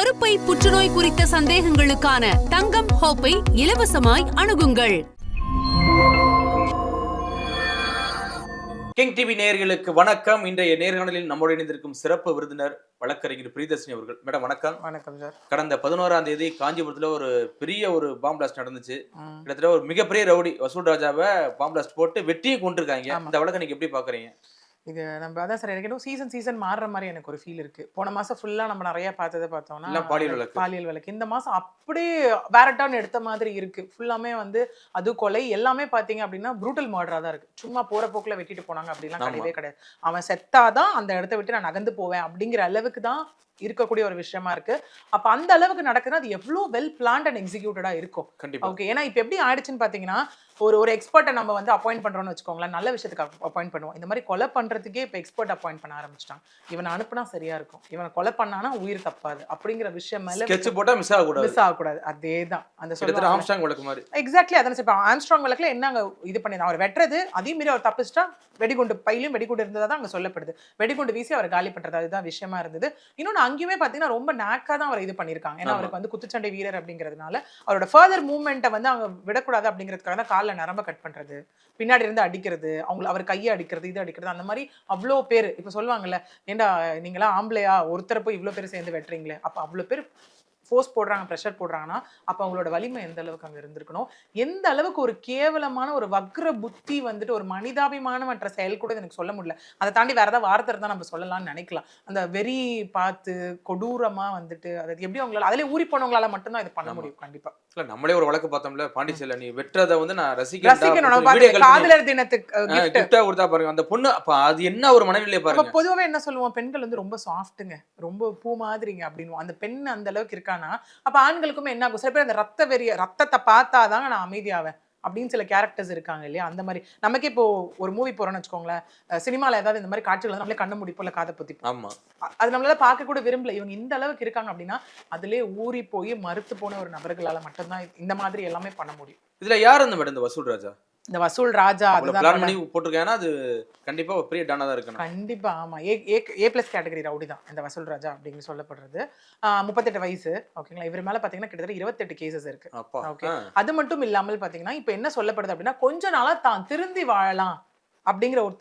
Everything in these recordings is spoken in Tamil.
கருப்பை புற்றுநோய் குறித்த சந்தேகங்களுக்கான தங்கம் ஹோப்பை இலவசமாய் அணுகுங்கள். கிங் டிவி நேயர்களுக்கு வணக்கம். இன்றைய நேர்காணலில் நம்மோடு இணைந்திருக்கும் சிறப்பு விருந்தினர் வழக்கறிஞர் பிரியதர்ஷினி அவர்கள். மேடம் வணக்கம். வணக்கம் சார். கடந்த பதினோராம் தேதி காஞ்சிபுரத்துல ஒரு பெரிய ஒரு பாம் பிளாஸ்ட் நடந்துச்சு. கிட்டத்தட்ட ஒரு மிகப்பெரிய ரவுடி வசூல் ராஜாவை பாம் பிளாஸ்ட் போட்டு வெட்டியை கொண்டிருக்காங்க. இந்த வழக்கை நீங்க எப்படி பாக்குறீங்க? இது நம்ம அதான் சார் எனக்கு இன்னும் சீசன் சீசன் மாறுற மாதிரி எனக்கு ஒரு ஃபீல் இருக்கு. போன மாசம் ஃபுல்லா நம்ம நிறைய பார்த்ததை பார்த்தோம்னா பாலியல் வழக்கு. இந்த மாசம் அப்படியே வேரட்டான் எடுத்த மாதிரி இருக்கு. ஃபுல்லாமே வந்து அது கொலை எல்லாமே பாத்தீங்க அப்படின்னா ப்ரூட்டல் மர்டரா தான் இருக்கு. சும்மா போற போக்குல வெட்டிட்டு போனாங்க அப்படிலாம். கிடையவே கிடையாது. அவன் செத்தாதான் அந்த இடத்த விட்டு நான் நகர்ந்து போவேன் அப்படிங்கிற அளவுக்கு தான் இருக்கக்கூடிய ஒரு விஷயமா இருக்கு. அப்ப அந்த அளவுக்கு நடக்குதுன்னா அது எவ்வளவு வெல் பிளான்ட் அண்ட் எக்ஸிக்யூட்டடா இருக்கும். கண்டிப்பா. ஓகே ஏன்னா இப்போ எப்படி ஆயிடுச்சுன்னு பார்த்தீங்கன்னா ஒரு ஒரு எக்ஸ்பர்ட்டை நம்ம வந்து அப்பாயிண்ட் பண்றோம்னு வச்சுக்கோங்களேன் நல்ல விஷயத்துக்கு அப்பாயிண்ட் பண்ணுவோம். இந்த மாதிரி கொலை பண்றதுக்கே இப்போ எக்ஸ்பர்ட் அப்பாயிண்ட் பண்ண ஆரம்பிச்சிட்டாங்க இவனை அனுப்புனா சரியா இருக்கும். இவனை கொலை பண்ணானா உயிர் தப்பாது. அப்படிங்கிற விஷயம் மேல ஸ்கெட்ச் போட்டா மிஸ் ஆகக்கூடாது. மிஸ் ஆகக்கூடாது. அதே தான். அந்த சொல்லுவாங்க ஆம்ஸ்டாங் வழக்கு மாதிரி. எக்ஸாக்ட்லி அதான் இப்போ ஆம்ஸ்ட்ராங் வழக்கில் என்ன அங்க இது பண்ணி அவர் வெட்டுறது அதே மீறி அவர் தப்பிச்சிட்டா வெடிகுண்டு பையிலும் வெடிகுண்டு இருந்ததா தான் அங்க சொல்லப்படுது. வெடிகுண்டு வீசி அவர் காலி பண்றது அதுதான் விஷயமா இருந்தது. இன்னொன்று அங்கேயுமே பார்த்தீங்கன்னா ரொம்ப நாக்கா தான் அவர் இது பண்ணியிருக்காங்க. ஏன்னா. அவருக்கு வந்து குத்துச்சண்டை வீரர் அப்படிங்கிறதுனால அவரோட ஃபர்தர் மூவ்மெண்ட்டை வந்து அவங்க விடக்கூடாது அப்படிங்கிறதுக்காக தான் காலில் நரம்ப கட் பண்றது. பின்னாடி இருந்து அடிக்கிறது அவங்கள அவர் கையை அடிக்கிறது இது அடிக்கிறது அந்த மாதிரி அவ்வளோ பேர் இப்போ சொல்லுவாங்கல்ல ஏண்டா நீங்களாம் ஆம்பளையா? ஒருத்தரை போய் இவ்வளோ பேர் சேர்ந்து வெட்டுறீங்களே? அப்போ அவ்வளோ பேர் ஃபோர்ஸ் போடுறாங்க ப்ரெஷர் போடுறாங்கன்னா அப்போ அவங்களோட வலிமை எந்த அளவுக்கு அங்கே இருந்திருக்கணும்? எந்த அளவுக்கு ஒரு கேவலமான ஒரு வக்ர புத்தி வந்துட்டு ஒரு மனிதாபிமானமற்ற செயல் கூட எனக்கு சொல்ல முடியல. அதை தாண்டி வேற ஏதாவது வார்த்தை இருந்தால் நம்ம சொல்லலாம்னு நினைக்கலாம். அந்த வெறி பார்த்து கொடூரமா வந்துட்டு அதாவது எப்படி அவங்களால அதிலே ஊறி போனவங்களால மட்டும்தான் இது பண்ண. முடியும் கண்டிப்பா. இல்ல நம்மளே ஒரு வழக்கு பார்த்தோம்ல பாண்டிச்சேரியில நீ வெட்டுறத வந்து நான் ரசிக்கணும் ரசிக்கிறேன் பார்த்து காதலர் தினத்துக்கு கொடுத்தா பாருங்க அந்த பொண்ணு அப்ப அது என்ன ஒரு மனநிலையை பாருங்க. பொதுவாவே என்ன சொல்லுவோம் பெண்கள் வந்து ரொம்ப சாஃப்ட்டுங்க ரொம்ப பூ மாதிரிங்க அப்படின்னு அந்த பெண் அந்த அளவுக்கு இருக்கானா அப்ப ஆண்களுக்குமே என்ன ஆகும்? சில பேர் அந்த ரத்த வெறிய ரத்தத்தை பார்த்தாதாங்க நான் அமைதியாவேன் அப்படின்னு சில கேரக்டர்ஸ் இருக்காங்க இல்லையா? அந்த மாதிரி. நமக்கே இப்போ ஒரு மூவி போறோம்னு வச்சுக்கோங்களேன். சினிமால ஏதாவது இந்த மாதிரி காட்சிகள் நம்மளே கண்ணு முடிப்போம் இல்ல காதை பொத்தி ஆமா. அது நம்மளால பார்க்க கூட விரும்பல. இவங்க இந்த அளவுக்கு இருக்காங்க அப்படின்னா அதிலே ஊறி போய் மறுத்து போன ஒரு நபர்களால மட்டும்தான் இந்த மாதிரி எல்லாமே பண்ண முடியும். இதுல யார் அந்த மேடம் இந்த வசூல் ராஜா? இந்த வசூல் ராஜா அதுதான். பண்ணி போட்டிருக்கேன்னா அது கண்டிப்பா ஒரு பெரிய டானா தான் இருக்கணும் கண்டிப்பா ஆமா A A A plus category rowdy தான் இந்த வசூல் ராஜா அப்படின்னு சொல்லப்படுறது முப்பத்தெட்டு வயசு ஓகேங்களா இவர் மேல பாத்தீங்கன்னா கிட்டத்தட்ட இருபத்தெட்டு கேசஸ் இருக்கு. ஆ. அது மட்டும் இல்லாமல் பாத்தீங்கன்னா இப்ப என்ன சொல்லப்படுது அப்படின்னா கொஞ்ச நாளா தான் திருந்தி வாழலாம் அப்படிங்கிற ஒரு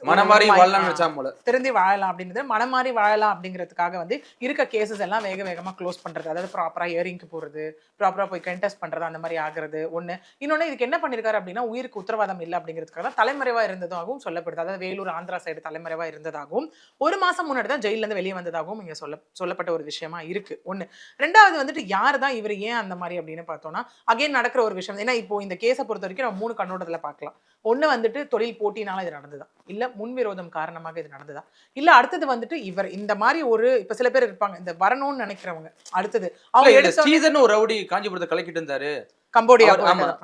வாழலாம்னு ஆ, நினைச்சா போல. திருந்தி வாழலாம் அப்படின்றது மனமாறி வாழலாம் அப்படிங்கிறதுக்காக வந்து இருக்க கேசஸ் எல்லாம் வேக வேகமா க்ளோஸ் பண்றது அதாவது ப்ராப்பரா இயரிங்க்கு போறது ப்ராப்பரா போய் கண்டெஸ்ட் பண்றது அந்த மாதிரி ஆகுறது ஒண்ணு. இன்னொன்னு இதுக்கு என்ன பண்ணிருக்காரு அப்படின்னா உயிருக்கு உத்தரவாதம் இல்லை அப்படிங்கிறதுக்காக தான் தலைமறைவா இருந்ததாகவும் சொல்லப்படுது. அதாவது வேலூர் ஆந்திரா சைடு தலைமறைவா இருந்ததாகவும் ஒரு மாசம் முன்னாடி தான் ஜெயில இருந்து வெளியே வந்ததாகவும் இங்க சொல்ல சொல்லப்பட்ட ஒரு விஷயமா இருக்கு. ஒண்ணு. ரெண்டாவது வந்துட்டு யார் தான் இவர் ஏன் அந்த மாதிரி அப்படின்னு பார்த்தோம்னா அகைன் நடக்கிற ஒரு விஷயம். ஏன்னா இப்போ இந்த கேஸை பொறுத்த வரைக்கும் நம்ம மூணு கண்ணோட்டத்துல பார்க்கலாம். ஒண்ணு வந்துட்டு தொழில் போட்டினால இது நடந்ததா? இல்ல முன்விரோதம் காரணமாக இது நடந்ததா? இல்ல அடுத்தது வந்துட்டு இவர் இந்த மாதிரி ஒரு இப்ப சில பேர் இருப்பாங்க இந்த வரணும்னு நினைக்கிறவங்க. அடுத்தது அவங்க ஸ்ரீதர்னு ஒரு ரவுடி காஞ்சிபுரத்தை கலக்கிட்டு இருந்தாரு. கம்போடியா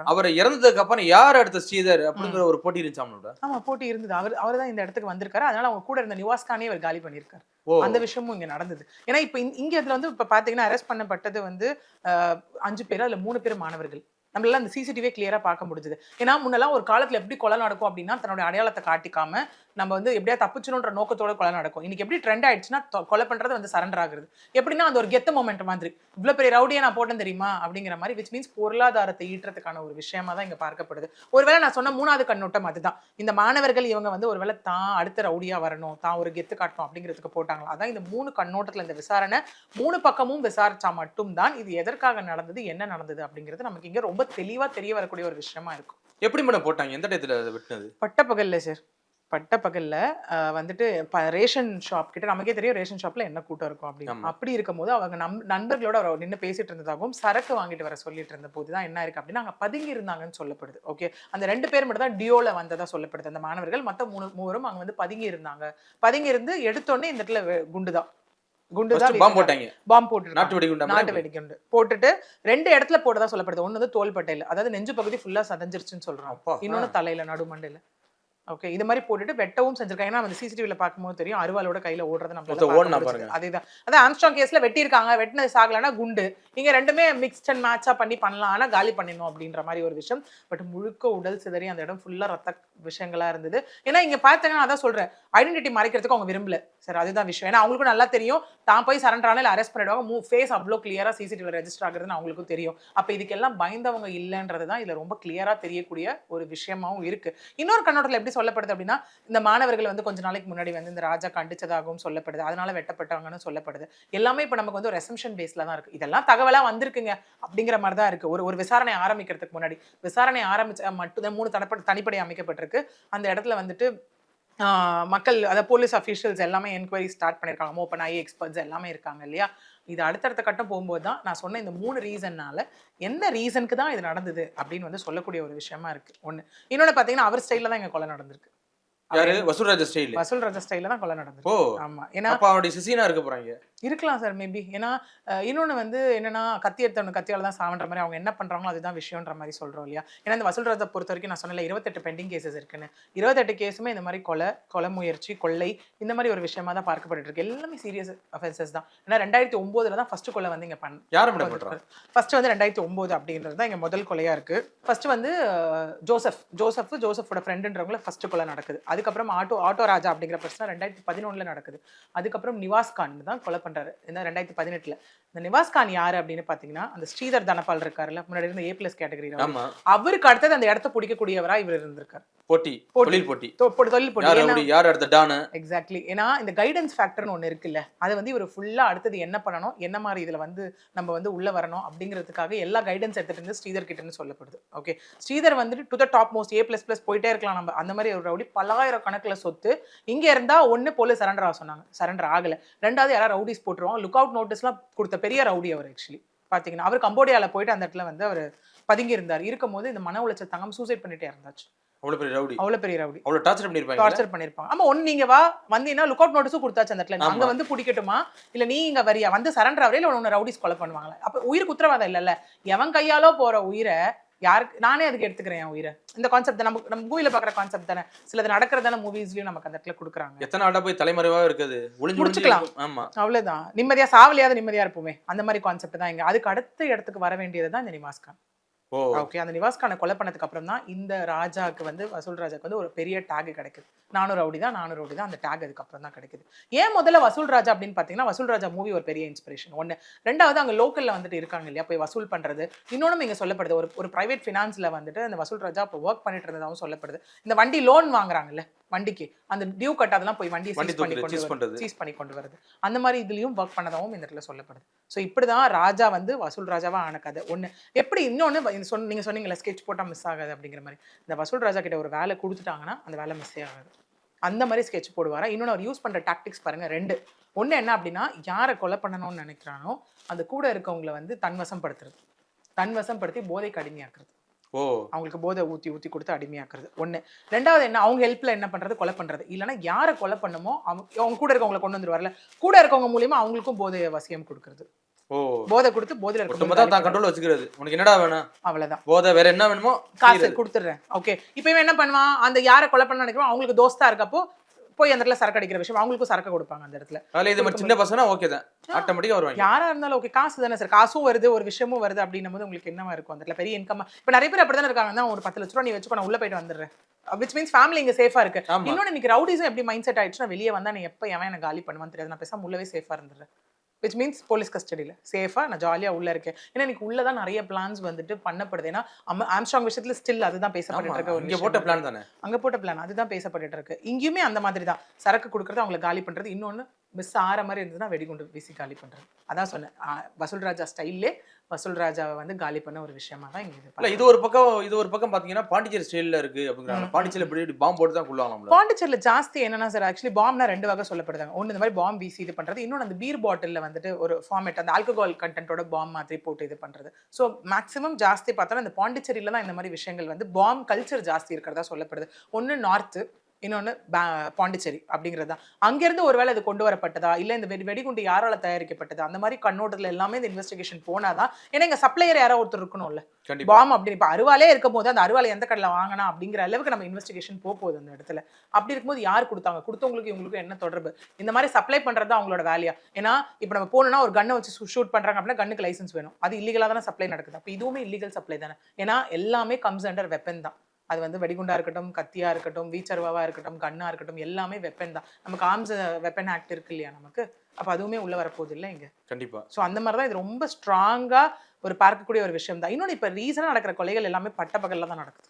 அவர்- இறந்ததுக்கு அப்புறம் யார் அடுத்த ஸ்ரீதர் அப்படிங்கிற ஒரு போட்டி இருந்துச்சு அவனோட? ஆமா போட்டி இருந்தது. அவர் அவர் தான் இந்த இடத்துக்கு வந்திருக்காரு. அதனால அவங்க கூட இருந்த நிவாஸ்கானே அவர் காலி பண்ணியிருக்காரு. அந்த விஷயமும் இங்க நடந்தது. ஏன்னா இப்ப இங்க- இங்க இதுல வந்து இப்ப பாத்தீங்கன்னா அரெஸ்ட் பண்ணப்பட்டது வந்து அஹ், அஞ்சு பேர் அதுல மூணு பேர் மாணவர்கள். நம்மளால அந்த சிசிடிவியை கிளியராக பார்க்க முடிஞ்சுது. ஏன்னா முன்னெல்லாம் ஒரு காலத்தில் எப்படி கொலை நடக்கும் அப்படின்னா தன்னுடைய அடையாளத்தை காட்டிக்காம நம்ம வந்து எப்படியா தப்பிச்சணுன்ற நோக்கத்தோட கொலை நடக்கும். இன்னைக்கு எப்படி ட்ரெண்ட் ஆயிடுச்சுன்னா கொலை பண்றது வந்து சரண்டர் ஆகுறது. எப்படின்னா அந்த ஒரு கெத்த மொமெண்ட் மாதிரி. இவ்வளவு பெரிய ரவுடியை நான் போட்டேன் தெரியுமா? அப்படிங்கிற மாதிரி விச் மீன்ஸ் பொருளாதாரத்தை ஈட்டுறதுக்கான ஒரு விஷயமா தான் இங்க பார்க்கப்படுது. ஒருவேளை நான் சொன்ன மூணாவது கண்ணோட்டம் அதுதான். இந்த மாணவர்கள் இவங்க வந்து ஒருவேளை தான் அடுத்த ரவுடியா வரணும் தான் ஒரு கெத்து காட்டணும் அப்படிங்கிறதுக்கு போட்டாங்களா? அதான் இந்த மூணு கண்ணோட்டத்துல இந்த விசாரணை மூணு பக்கமும் விசாரிச்சா மட்டும்தான் இது எதற்காக நடந்தது என்ன நடந்தது அப்படிங்கிறது நமக்கு இங்க ரொம்ப தெளிவா தெரிய வரக்கூடிய ஒரு விஷயமா இருக்கும். எப்படி மேடம் போட்டாங்க? எந்த டயத்துல வெட்டினது? பட்டப்பகல்ல சார் பட்டப்பகல்ல அஹ், வந்துட்டு ரேஷன் ஷாப் கிட்ட நமக்கே தெரியும் ரேஷன் ஷாப்ல என்ன கூட்டம் இருக்கும் அப்படின்னு. அப்படி இருக்கும்போது அவங்க நம் நண்பர்களோட அவர் நின்று பேசிட்டு இருந்ததாகவும் சரக்கு வாங்கிட்டு வர சொல்லிட்டு இருந்த போது தான் என்ன இருக்கு அப்படின்னா அங்க பதுங்கி இருந்தாங்கன்னு சொல்லப்படுது. ஓகே அந்த ரெண்டு பேர் மட்டும் தான் டியோல வந்ததா சொல்லப்படுது. அந்த மாணவர்கள் மத்த மூணு மூவரும் அங்க வந்து பதுங்கி இருந்தாங்க. பதுங்கி இருந்து எடுத்தோடனே இந்த இடத்துல குண்டுதான் பாம்பு போட்டாங்க. பாம்பு போட்டு நாட்டு வெடிகுண்டா நாட்டு மேடம்? வெடிகுண்டு. போட்டுட்டு ரெண்டு இடத்துல போட்டதா சொல்லப்படுது. ஒண்ணு வந்து தோள்பட்டையில. அதாவது நெஞ்சு பகுதி ஃபுல்லா சதஞ்சிருச்சுன்னு சொல்றாங்க அப்பா. இன்னொன்னு தலையில நடுமண்டையில. ஓகே இது மாதிரி போட்டுட்டு வெட்டவும் செஞ்சிருக்காங்க. ஏன்னா அந்த சிசிடிவில பார்க்கும்போது தெரியும் அருவாளோட கையில ஓடுறது நம்ம. அதேதான். அதான் ஆம்ஸ்ட்ராங் கேஸ்ல வெட்டியிருக்காங்க. வெட்டினது சாகலன்னா குண்டு. இங்க ரெண்டுமே மிக்ஸ்ட் அண்ட் மேட்சா பண்ணி பண்ணலாம். ஆனா காலி பண்ணிடணும் அப்படின்ற மாதிரி ஒரு விஷயம். பட் முழுக்க உடல் சிதறி அந்த இடம் ஃபுல்லா ரத்த விஷயங்களா இருந்தது. ஏன்னா இங்க பார்த்தீங்கன்னா அதான் சொல்றேன். ஐடென்டிட்டி மறைக்கிறதுக்கு அவங்க விரும்பல. சரி அதுதான் விஷயம். ஏன்னா அவங்களுக்கும் நல்லா தெரியும். தான் போய் சரண்டர் ஆனால் அரெஸ்ட் பண்ணிடுவாங்க. மூ ஃபேஸ் அவ்வளோ கிளியரா சிசிடிவி ரெஜிஸ்டர் ஆகுறதுன்னு அவங்களுக்கும் தெரியும். அப்ப இதுக்கெல்லாம் பயந்தவங்க இல்லைன்றது தான் இதுல ரொம்ப கிளியரா தெரியக்கூடிய ஒரு விஷயமாவும் இருக்கு. இன்னொரு கண்ணோட்டத்தில் எப்படி சொல்லப்படுது அப்படின்னா இந்த மாணவர்கள் வந்து கொஞ்ச நாளைக்கு முன்னாடி வந்து இந்த ராஜா கண்டிச்சதாகவும் சொல்லப்படுது. அதனால வெட்டப்பட்டாங்கன்னு சொல்லப்படுது. எல்லாமே இப்போ நமக்கு வந்து ஒரு ரெசம்ஷன் பேஸில் தான் இருக்குது இதெல்லாம் தகவலாக வந்திருக்குங்க அப்படிங்கிற மாதிரி தான் இருக்குது ஒரு ஒரு விசாரணை ஆரம்பிக்கிறதுக்கு முன்னாடி. விசாரணை ஆரம்பிச்ச மட்டும் மூணு தனிப்படை தனிப்படை அமைக்கப்பட்டிருக்கு. அந்த இடத்துல வந்துட்டு மக்கள் அதாவது போலீஸ் அஃபீஷியல்ஸ் எல்லாமே என்கொயரி ஸ்டார்ட் பண்ணியிருக்காங்க ஓப்பன் ஆகி எக்ஸ்பர்ட்ஸ் எல்லாமே இருக்காங்க இல்லையா? இது அடுத்தடுத்த கட்டம் போகும்போது தான் நான் சொன்ன இந்த மூணு ரீசன்னால எந்த ரீசனுக்கு தான் இது நடந்தது அப்படின்னு வந்து சொல்லக்கூடிய ஒரு விஷயமா இருக்கு. ஒண்ணு. இன்னொன்னு பாத்தீங்கன்னா அவர் ஸ்டைல தான் இங்க கொலை நடந்திருக்கு. யாரு? வசூல்ராஜ ஸ்டைல் வசூல் ராஜா ஸ்டைல தான் கொலை நடந்திருக்கு. ஓ. ஆமா. ஏன்னா அவனுடைய சிசினா இருக்க போறாங்க. இருக்கலாம் சார் மேபி ஏன்னா அஹ், இன்னொன்னு வந்து என்னன்னா கத்தி எடுத்தவனு கத்தியால தான் சாவன்ற மாதிரி அவங்க என்ன பண்றாங்களோ அதுதான் விஷயம்ன்ற மாதிரி சொல்றோம் இல்லையா? ஏன்னா இந்த வசூல் ராஜா பொறுத்த வரைக்கும் நான் சொன்னல இருபத்தெட்டு பெண்டிங் கேசஸ் இருக்குன்னு. இருபத்தெட்டு கேஸுமே இந்த மாதிரி கொலை கொலை முயற்சி கொள்ளை இந்த மாதிரி ஒரு விஷயமா தான் பார்க்கப்பட்டு இருக்கு. எல்லாமே சீரியஸ் அஃபென்சஸ் தான். ஏன்னா ரெண்டாயிரத்தி ஒன்பதுல தான் ஃபர்ஸ்ட் கொலை வந்து இங்க பண்ண யார் ஃபர்ஸ்ட் வந்து ரெண்டாயிரத்தி ஒன்பது அப்படின்றது தான் இங்க முதல் கொலையா இருக்கு. ஃபர்ஸ்ட் வந்து ஜோசப். ஜோசப் ஜோசஃபோட ஃப்ரெண்டுன்றவங்கள ஃபர்ஸ்ட் கொலை நடக்குது. அதுக்கப்புறம் ஆட்டோ ஆட்டோ ராஜா அப்படிங்கிற பிரச்சனை ரெண்டாயிரத்தி பதினொன்னுல நடக்குது. அதுக்கப்புறம் நிவாஸ் கான் தான் கொலை பண்ணுறாரு என்ன ரெண்டாயிரத்தி பதினெட்டுல. இந்த நிவாஸ் கான் யாரு அப்படின்னு பாத்தீங்கன்னா அந்த ஸ்ரீதர் தனபால் இருக்காருல்ல முன்னாடி இருந்த ஏ பிளஸ் கேட்டகரி அவருக்கு அடுத்தது அந்த இடத்த பிடிக்கக்கூடியவரா இவர் இருந்திருக்காரு. போட்டி போட்டி. தொழில் போட்டி. தொழில் யார் அடுத்த டானு? எக்ஸாக்ட்லி ஏன்னா இந்த கைடன்ஸ் ஃபேக்டர்னு ஒன்று இருக்குல்ல அது வந்து இவர் ஃபுல்லாக அடுத்தது என்ன பண்ணணும் என்ன மாதிரி இதில் வந்து நம்ம வந்து உள்ள வரணும் அப்படிங்கிறதுக்காக எல்லா கைடன்ஸ் எடுத்துட்டு இருந்து ஸ்ரீதர் கிட்டன்னு சொல்லப்படுது. ஓகே ஸ்ரீதர் வந்துட்டு to the top most A plus plus போயிட்டே இருக்கலாம் நம்ம. அந்த மாதிரி ஒரு ரவுடி பல்லாயிரம் கணக்கில் சொத்து. இங்கே இருந்தால் ஒன்று போலீஸ் சரண்டர் ஆக சொன்னாங்க. சரண்டர் ஆகலை. ரெண்டாவது யாராவது ரவுடிஸ் போட்டுருவோம் லுக் அவுட் நோட்டீஸ்லாம் கொடுத்த பெரிய ரவுடி அவர் ஆக்சுவலி பார்த்தீங்கன்னா அவர் கம்போடியாவில் போயிட்டு அந்த இடத்துல வந்து அவர் பதுங்கி இருந்தார் இருக்கும்போது இந்த மன உளைச்சல் தங்கம் சூசைட் பண்ணிட்டே இருந்தாச்சு. அவ்வளவு பெரிய ரவுடி. அவ்வளோ பெரிய ரவுடி. அவ்வளவு டார்ச்சர் பண்ணிருப்பாங்க. டார்ச்சர் பண்ணிருப்பாங்க. ஆமா ஒண்ணு நீங்க வா வந்தீங்கன்னா லுக் அவுட் நோட்டீஸும் கொடுத்தாச்சு அந்த இடத்துல. அங்க வந்து பிடிக்கட்டுமா? இல்ல நீ இங்க வரியா? வந்து சரண்டர் ஆவரே இல்ல உன்னை ரவுடிஸ் கொலை பண்ணுவாங்களா? அப்ப உயிருக்கு உத்தரவாதம் இல்லல்ல. எவன் கையாலோ போற உயிரை யாருக்கு நானே அதுக்கு எடுத்துக்கிறேன் என் உயிரை. இந்த கான்செப்ட் நம்ம நம்ம மூவில பாக்குற கான்செப்ட் தானே? சிலது நடக்கிறதான மூவிஸ்லயும் நமக்கு அந்த இடத்துல கொடுக்குறாங்க. எத்தனை ஆட்டா போய் தலைமறைவா இருக்குது? ஒளிஞ்சு முடிச்சுக்கலாம். ஆமா. அவ்வளவுதான். நிம்மதியா சாவலியாவது நிம்மதியா இருப்போமே. அந்த மாதிரி கான்செப்ட் தான் இங்க. அதுக்கு அடுத்த இடத்துக்கு வர வேண்டியது தான் இந்த நிவாஸ் கான் ஓ ஓகே அந்த நிவாஸ்கானை கொலை பண்ணதுக்கு அப்புறம் தான் இந்த ராஜாக்கு வந்து வசூல் ராஜாக்கு வந்து ஒரு பெரிய டேக் கிடைக்குது. நானூறு ரவுடி தான் நானூறு ரவுடி தான் அந்த டேக் அதுக்கப்புறம் தான் கிடைக்குது. ஏன் முதல்ல வசூல் ராஜா அப்படின்னு பார்த்தீங்கன்னா வசூல் ராஜா மூவி ஒரு பெரிய இன்ஸ்பிரேஷன் ஒன்று ரெண்டாவது அங்கே லோக்கலில் வந்துட்டு இருக்காங்க இல்லையா போய் வசூல் பண்ணுறது இன்னொன்று இங்கே சொல்லப்படுது. ஒரு ஒரு ப்ரைவேட் ஃபினான்ஸில் வந்துட்டு அந்த வசூல் ராஜா இப்போ ஒர்க் பண்ணிட்டு இருந்ததாகவும் சொல்லப்படுது. இந்த வண்டி லோன் வாங்குறாங்கல்ல வண்டிக்கு அந்த டியூ கட்டாதெல்லாம் போய் வண்டியை வண்டி சீஸ் பண்ணி கொண்டு. சீஸ் பண்ணி கொண்டு வருது. அந்த மாதிரி இதுலயும் ஒர்க் பண்ணதாகவும் இந்த இடத்துல சொல்லப்படுது. ஸோ இப்படி தான் ராஜா வந்து வசூல் ராஜாவா ஆன கதை. ஒன்று எப்படி இன்னொன்று சொன்ன நீங்கள் சொன்னீங்களா ஸ்கெட்ச் போட்டால் மிஸ் ஆகாது அப்படிங்கிற மாதிரி. இந்த வசூல் ராஜா கிட்ட ஒரு வேலை கொடுத்துட்டாங்கன்னா அந்த வேலை மிஸ்ஸே ஆகாது. அந்த மாதிரி ஸ்கெட்ச் போடுவாரா? இன்னொன்று அவர் யூஸ் பண்ணுற டாக்டிக்ஸ் பாருங்க ரெண்டு. ஒன்று என்ன அப்படின்னா யாரை கொலை பண்ணணும்னு நினைக்கிறானோ அந்த கூட இருக்கவங்கள வந்து தன்வசப்படுத்துறது. தன்வசப்படுத்தி போதைக்கு அடிமையாக்குறது. ஓ. அவங்களுக்கு போதை ஊற்றி ஊற்றி கொடுத்து அடிமையாக்குறது. ஒன்று ரெண்டாவது என்ன அவங்க ஹெல்ப்ல என்ன பண்றது? கொலை பண்றது. இல்லைன்னா யாரை கொலை பண்ணுமோ அவங்க அவங்க கூட இருக்கவங்களை கொண்டு வந்துருவார்ல. கூட இருக்கவங்க மூலியமா அவங்களுக்கும் போதை வசியம் கொடுக்கறது. போதை கொடுத்து போதையில ஒட்டுமொத்தம் தான் கண்ட்ரோல் வச்சுக்கிறது. உனக்கு என்னடா வேணும்? அவ்வளவுதான். போதை வேற என்ன வேணுமோ காசு செய்றது. கொடுத்துட்றேன். ஓகே இப்போ இவன் என்ன பண்ணுவான்? அந்த யாரை கொலை பண்ண நினைக்கிறோம் அவங்களுக்கு தோஸ்தா இருக்கப்போ போய் அந்த இடத்துல சரக்கு அடிக்கிற விஷயம். அவங்களுக்கும் சரக்கு கொடுப்பாங்க அந்த இடத்துல. அதுல இது மாதிரி சின்ன பசங்க ஓகே தான். ஆட்டோமேட்டிக்கா வருவாங்க. யாரா இருந்தாலும் ஓகே காசு தானே சார் காசும் வருது ஒரு விஷயமும் வருது அப்படின்னும் போது உங்களுக்கு என்னவா இருக்கும்? அந்த இடத்துல பெரிய இன்கம் இப்போ நிறைய பேர் அப்படிதான் இருக்காங்க. தான் ஒரு பத்து லட்ச ரூபா நீ வச்சுக்கோ நான் உள்ள போயிட்டு வந்துடுறேன். விச் மீன்ஸ் ஃபேமிலி இங்க சேஃபா இருக்கு. ஆமா. இன்னொன்னு இன்னைக்கு ரவுடிஸும் எப்படி மைண்ட் செட் ஆயிடுச்சுன்னா வெளியே வந்தா நீ எப்போ எவன் எனக்கு காலி பண்ணுவான்னு தெரியாது. நான் பேசாம உள்ளவே சேஃபா இருந்துடுறேன். விச் மீன்ஸ் போலீஸ் கஸ்டடியில் சேஃபா நான் ஜாலியா உள்ள இருக்கேன். ஏன்னா எனக்கு உள்ள தான் நிறைய பிளான்ஸ் வந்துட்டு பண்ணப்படுது. ஏன்னா ஆம்ஸ்ட்ராங் விஷயத்துல ஸ்டில் அதுதான் பேசப்பட்டு இருக்க இங்க போட்ட. பிளான் தானே? அங்க போட்ட பிளான் அதுதான் பேசப்பட்டுட்டு இருக்கு. இங்கேயுமே அந்த மாதிரி தான் சரக்கு கொடுக்கறது அவங்களை காலி பண்றது. இன்னொன்னு மிஸ் ஆற மாதிரி இருந்ததுன்னா வெடிகுண்டு வீசி காலி பண்றது. அதான் சொன்னேன். வசூல் ராஜா ஸ்டைல்லே வசூல் ராஜாவை வந்து காலி பண்ண ஒரு விஷயமா தான் இங்க இல்ல. இது ஒரு பக்கம் இது ஒரு பக்கம் பாத்தீங்கன்னா பாண்டிச்சேரி ஸ்டைல்ல இருக்கு அப்படிங்கிறாங்க. பாண்டிச்சேரியில இப்படி பாம்பு போட்டு தான் கொள்ளுவாங்க பாண்டிச்சேரியில் ஜாஸ்தி என்னன்னா சார் ஆக்சுவலி பாம்னா ரெண்டு வகை சொல்லப்படுதாங்க. ஒன்று இந்த மாதிரி பாம் வீசி இது பண்றது இன்னொன்று அந்த பீர் பாட்டிலில் வந்துட்டு ஒரு ஃபார்மேட் அந்த ஆல்கஹால் கண்டென்ட்டோட பாம் மாதிரி போட்டு இது பண்றது. ஸோ மேக்ஸிமம் ஜாஸ்தி பார்த்தோன்னா இந்த பாண்டிச்சேரியில தான் இந்த மாதிரி விஷயங்கள் வந்து பாம் கல்ச்சர் ஜாஸ்தி இருக்கிறதா சொல்லப்படுது. ஒன்று நார்த்து இன்னொன்னு பா- பாண்டிச்சேரி அப்படிங்கிறது தான். அங்கிருந்து ஒருவேளை இது கொண்டு வரப்பட்டதா? இல்ல இந்த வெடி வெடிகுண்டு யாரால தயாரிக்கப்பட்டது? அந்த மாதிரி கண்ணோட்டத்துல எல்லாமே இந்த இன்வெஸ்டிகேஷன் போனாதான் ஏன்னா எங்க சப்ளையர் யாரோ ஒருத்தர் இருக்கணும்ல. பாம் அப்படின்னு இப்ப அருவாலே இருக்கும் போது அந்த அருவாலை எந்த கடையில வாங்கினா அப்படிங்கிற அளவுக்கு நம்ம இன்வெஸ்டிகேஷன் போக போகுது அந்த இடத்துல. அப்படி இருக்கும்போது யார் கொடுத்தாங்க? கொடுத்தவங்களுக்கு இவங்களுக்கு என்ன தொடர்பு? இந்த மாதிரி சப்ளை பண்றது தான் அவங்களோட வேலையா? ஏன்னா இப்போ நம்ம போனோம்னா ஒரு கன்னை வச்சு ஷூட் பண்றாங்க அப்படின்னா கண்ணுக்கு லைசன்ஸ் வேணும். அது இல்லீகலா தானே சப்ளை நடக்குது. அப்போ இதுவுமே இல்லீகல் சப்ளை தானே. ஏன்னா எல்லாமே கம்ஸ் அண்டர் வெப்பன் தான். அது வந்து வெடிகுண்டா இருக்கட்டும் கத்தியா இருக்கட்டும் வீச்சர்வாவா இருக்கட்டும் கண்ணா இருக்கட்டும் எல்லாமே வெப்பன் தான். நமக்கு ஆர்ம்ஸ் வெப்பன் ஆக்ட் இருக்கு இல்லையா நமக்கு? அப்போ அதுவுமே உள்ள வரப்போகுது இல்லை இங்க? கண்டிப்பா. ஸோ அந்த மாதிரி தான் இது ரொம்ப ஸ்ட்ராங்கா ஒரு பார்க்கக்கூடிய ஒரு விஷயம் தான். இன்னொன்று இப்போ ரீசனாக நடக்கிற கொலைகள் எல்லாமே பட்ட பகல்ல தான் நடக்குது.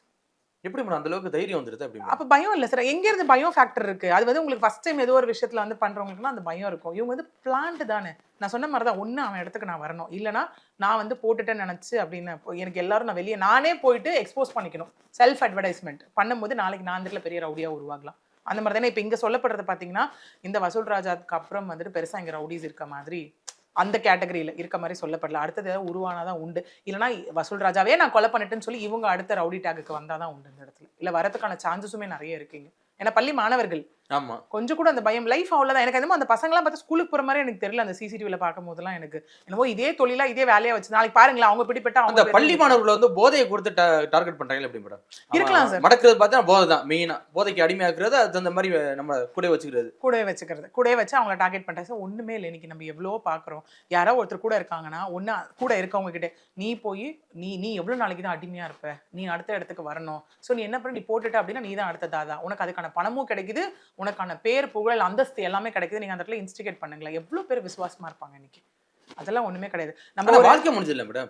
எப்படி மேடம் அந்த அளவுக்கு தைரியம் வந்துருது அப்படி அப்போ பயம் இல்லை சார். எங்க இருந்து பயம் ஃபேக்டர் இருக்கு? அது வந்து உங்களுக்கு ஃபர்ஸ்ட் டைம் ஏதோ ஒரு விஷயத்துல வந்து பண்ணுறவங்களுக்குலாம் அந்த பயம் இருக்கும். இவங்க வந்து பிளான்ட் தானே. நான் சொன்ன மாதிரி தான் ஒன்று அவன் இடத்துக்கு நான் வரணும். இல்லைனா நான் வந்து போட்டுட்டேன்னு நினச்சி அப்படின்னு எனக்கு எல்லாரும் நான் வெளியே நானே போயிட்டு எக்ஸ்போஸ் பண்ணிக்கணும். செல்ஃப் அட்வர்டைஸ்மெண்ட் பண்ணும்போது நாளைக்கு நான் இடத்துல பெரிய ரவுடியா உருவாகலாம். அந்த மாதிரி தானே. இப்போ இங்கே சொல்லப்படுறது பார்த்தீங்கன்னா இந்த வசூல் ராஜாக்கு அப்புறம் வந்துட்டு பெருசாக இங்கே ரவுடிஸ் இருக்க மாதிரி அந்த கேட்டகரியில இருக்க மாதிரி சொல்லப்படல. அடுத்தது ஏதாவது உருவானாதான் உண்டு. இல்லைனா வசூல் ராஜாவே நான் கொலை பண்ணிட்டேன்னு சொல்லி இவங்க அடுத்த ரவுடி டேக்குக்கு வந்தாதான் உண்டு இந்த இடத்துல. இல்லை வரதுக்கான சான்சஸுமே நிறைய இருக்குங்க ஏன்னா பள்ளி மாணவர்கள் ஆமா. கொஞ்சம் கூட அந்த பயம் லைஃப் அவ்வளவுதான். எனக்கு என்னமோ அந்த பசங்களாம் பார்த்தா ஸ்கூலுக்கு போற மாதிரி எனக்கு தெரியல அந்த சிசிடிவில பார்க்கும் போதெல்லாம் எனக்கு. என்னமோ இதே தொழிலா இதே வேலையா வச்சு நாளைக்கு பாருங்களேன் அவங்க பிடிப்பட்டா அந்த பள்ளி மாணவர்களை வந்து போதையை கொடுத்து டார்கெட் பண்றாங்களே எப்படி மேடம் இருக்கலாம் சார். மடக்கிறது பார்த்தா போதை தான் மெயினா போதைக்கு அடிமையாக்குறது அது அந்த மாதிரி நம்ம கூட வச்சுக்கிறது. கூடவே வச்சுக்கிறது. கூடவே வச்சு அவங்கள டார்கெட் பண்ணிட்டா சார் ஒண்ணுமே இல்லை. இன்னைக்கு நம்ம எவ்வளோ பார்க்குறோம். யாரோ ஒருத்தர் கூட இருக்காங்கன்னா ஒன்று கூட இருக்கவங்க கிட்ட நீ போய் நீ நீ எவ்வளோ நாளைக்கு தான் அடிமையா இருப்ப? நீ அடுத்த இடத்துக்கு வரணும். ஸோ நீ என்ன பண்ண நீ போட்டுட்ட அப்படின்னா நீ தான் அடுத்த தாதா. உனக்கு அதுக்கான பணமும் கிடைக்குது உனக்கான பேர் புகழ் அந்தஸ்து எல்லாமே கிடைக்குது. நீங்கள் அந்த இடத்துல இன்ஸ்டிகேட் பண்ணுங்களேன். எவ்வளோ பேர் விசுவாசமாக இருப்பாங்க இன்றைக்கி அதெல்லாம் ஒண்ணுமே கிடையாது. நம்ம வாழ்க்கை முடிஞ்சதில்ல மேடம்.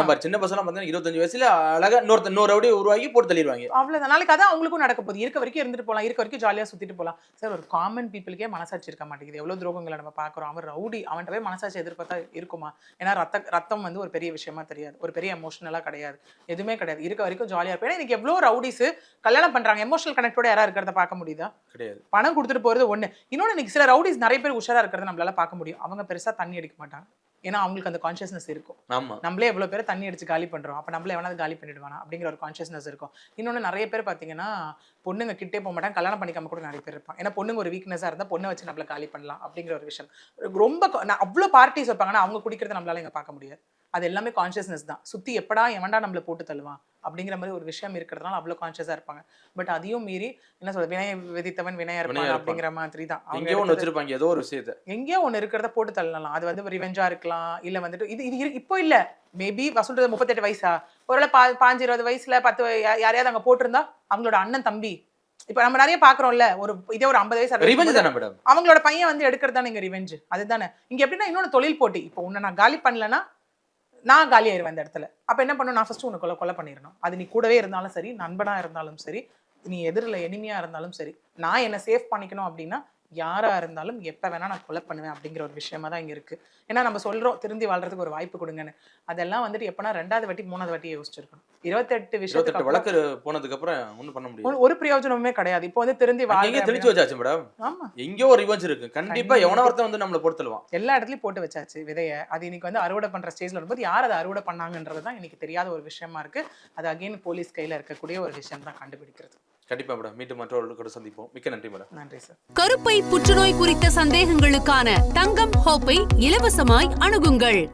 நம்ம சின்ன பசங்க பார்த்தீங்கன்னா இருபத்தஞ்சு வயசுல அழகா இன்னொருத்த இன்னொரு ரவுடி உருவாக்கி போட்டு தள்ளிடுவாங்க. அவ்வளவுதான். நாளைக்கு அதான் அவங்களுக்கும் நடக்க போகுது. இருக்க வரைக்கும் இருந்துட்டு போகலாம் இருக்க வரைக்கும் ஜாலியா சுத்திட்டு போகலாம் சார் ஒரு காமன் பீப்புளுக்கே மனசாட்சி இருக்க மாட்டேங்குது. எவ்வளவு துரோகங்களை நம்ம பார்க்குறோம். அவன் ரவுடி அவன்கிட்ட போய் மனசாட்சி எதிர்பார்த்தா இருக்குமா? ஏன்னா ரத்த ரத்தம் வந்து ஒரு பெரிய விஷயமா தெரியாது. ஒரு பெரிய எமோஷனலா கிடையாது. எதுவுமே கிடையாது. இருக்க வரைக்கும் ஜாலியா இருப்பேன். இன்னைக்கு எவ்வளோ ரவுடிஸ் கல்யாணம் பண்றாங்க. எமோஷனல் கனெக்டோட யாரா இருக்கிறத பார்க்க முடியுதா? கிடையாது. பணம் கொடுத்துட்டு போறது ஒண்ணு. இன்னொன்று இன்னைக்கு சில ரவுடிஸ் நிறைய பேர் உஷாரா இருக்கிறத நம்மளால பார்க்க முடியும். அவங்க பெருசா தண்ணி அடிக்க மாட்டாங்க. ஏன்னா அவங்களுக்கு அந்த கான்ஷியஸ்னஸ் இருக்கும். ஆமா. நம்மளே எவ்வளோ பேர் தண்ணி அடிச்சு காலி பண்ணுறோம் அப்போ நம்மளே எவனாவது காலி பண்ணிடுவானா? அப்படிங்கிற ஒரு கான்ஷியஸ்னஸ் இருக்கும். இன்னொன்று நிறைய பேர் பார்த்தீங்கன்னா பொண்ணுங்க கிட்டே போக மாட்டாங்க. கல்யாணம் பண்ணிக்காம கூட நிறைய பேர் இருப்பாங்க. ஏன்னா பொண்ணுங்க ஒரு வீக்னஸாக இருந்தால் பொண்ணை வச்சு நம்மள காலி பண்ணலாம் அப்படிங்கிற ஒரு விஷயம். ரொம்ப அவ்வளோ பார்ட்டிஸ் வைப்பாங்கன்னா அவங்க குடிக்கிறத நம்மளால இங்கே பார்க்க முடியாது. அது எல்லாமே கான்ஷியஸ்னஸ் தான். சுற்றி எப்படா எவன்டா நம்மளை போட்டு தள்ளுவான் அப்படிங்கிற மாதிரி ஒரு விஷயம் இருக்கிறதுனால அவ்வளோ கான்ஷியஸாக இருப்பாங்க. பட் அதையும் மீறி என்ன சொல்றது வினய விதித்தவன் வினய இருப்பான். அப்படிங்கிற மாதிரி தான். அவங்க எடுத்தது- வச்சிருப்பாங்க ஏதோ ஒரு விஷயத்த. எங்கேயோ ஒன்று இருக்கிறத போட்டு தள்ளலாம். அது வந்து ரிவெஞ்சா இருக்கலாம் இல்ல வந்துட்டு இது இது இப்போ இல்ல. மேபி வசூல்றது முப்பத்தெட்டு வயசா. ஒருவேளை பா பாஞ்சு இருபது வயசுல பத்து யாரையாவது அங்க போட்டிருந்தா அவங்களோட அண்ணன் தம்பி இப்ப நம்ம நிறைய பாக்குறோம்ல ஒரு இதே ஒரு ஐம்பது வயசு அவங்களோட பையன் வந்து எடுக்கிறது தானே இங்க ரிவெஞ்ச் அதுதானே. இங்க எப்படின்னா இன்னொன்று தொழில் போட்டி. இப்போ உன்னை நான் காலி பண்ணலன்னா நான் காலியாயிருவேன் அந்த இடத்துல. அப்போ என்ன பண்ணணும் நான் ஃபஸ்ட்டு உன்னை கொலை கொலை பண்ணிடணும் அது நீ கூடவே இருந்தாலும் சரி நண்பனாக இருந்தாலும் சரி நீ எதிரில் எனிமையாக இருந்தாலும் சரி நான் என்னை சேஃப் பண்ணிக்கணும் அப்படின்னா யாரா இருந்தாலும் எப்ப வேணா நான் கொலை பண்ணுவேன் அப்படிங்கிற ஒரு விஷயமா தான் இங்க இருக்கு. ஏன்னா நம்ம சொல்றோம் திருந்தி வாழ்றதுக்கு ஒரு வாய்ப்பு கொடுங்கன்னு. அதெல்லாம் வந்துட்டு எப்பனா ரெண்டாவது வாட்டி மூணாவது வாட்டி யோசிச்சிருக்கணும். இருபத்தெட்டு விஷயத்துக்கு வழக்கு போனதுக்கு அப்புறம் ஒண்ணும் பண்ண முடியாது. ஒரு- ஒரு பிரயோஜனமே கிடையாது. இப்போ வந்து திருந்தி வாழ்றேன் தெளிச்சு வச்சாச்சு மேடம். அப்படின்னா- ஆமா. எங்கேயோ ஒரு ரிவெஞ்ச் இருக்கு. கண்டிப்பா கண்டிப்பா. எவனோ ஒருத்தன் வந்து நம்மள போட்டு தள்ளுவான் எல்லா இடத்துலயும் போட்டு வச்சாச்சு விதைய. அது இன்னைக்கு வந்து அறுவடை பண்ற ஸ்டேஜ்ல வரும்போது யார் அதை அறுவடை பண்ணாங்கன்றது தான் இன்னைக்கு தெரியாத ஒரு விஷயமா இருக்கு. அது அகைன் போலீஸ் கையில இருக்கக்கூடிய ஒரு விஷயம் தான் கண்டுபிடிக்கிறது. கண்டிப்பா மேடம். மீண்டும் மற்றவர்கள் கூட சந்திப்போம். மிக்க நன்றி மேடம். நன்றி சார். கருப்பை புற்றுநோய் குறித்த சந்தேகங்களுக்கான தங்கம் ஹோப்பை இலவசமாய் அணுகுங்கள்.